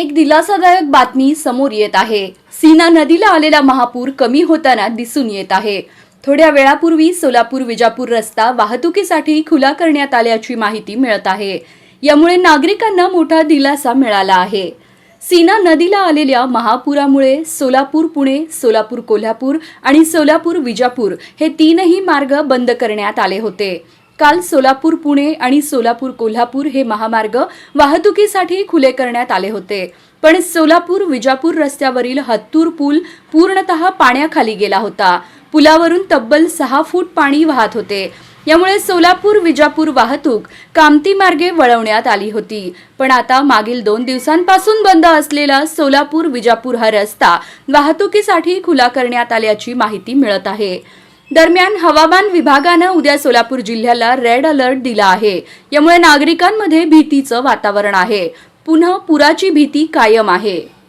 एक दिलासादायक बातमी समोर येत आहे. सीना नदीला आलेला महापूर कमी होताना दिसून येत आहे. थोड्या वेळापूर्वी सोलापूर विजापूर रस्ता वाहतुकीसाठी खुला करण्यात आल्याची माहिती मिळत आहे. यामुळे नागरिकांना मोठा दिलासा मिळाला आहे. सीना नदीला आलेल्या महापुरामुळे सोलापूर पुणे सोलापूर कोल्हापूर आणि सोलापूर विजापूर हे तीनही मार्ग बंद करण्यात आले होते. काल सोलापूर पुणे आणि सोलापूर कोल्हापूर हे महामार्ग वाहतुकीसाठी खुले करण्यात आले होते. पण सोलापूर विजापूर रस्त्यावरील हत्तूर पूल पूर्णतः पाण्याखाली गेला होता. पुलावरून तब्बल सहा फूट पाणी वाहत होते. यामुळे सोलापूर विजापूर वाहतूक कामती मार्गे वळवण्यात आली होती. पण आता मागील दोन दिवसांपासून बंद असलेला सोलापूर विजापूर हा रस्ता वाहतुकीसाठी खुला करण्यात आल्याची माहिती मिळत आहे. दरम्यान हवामान विभागानं उद्या सोलापूर जिल्ह्याला रेड अलर्ट दिला आहे. यामुळे नागरिकांमध्ये भीतीचं वातावरण आहे. पुन्हा पुराची भीती कायम आहे.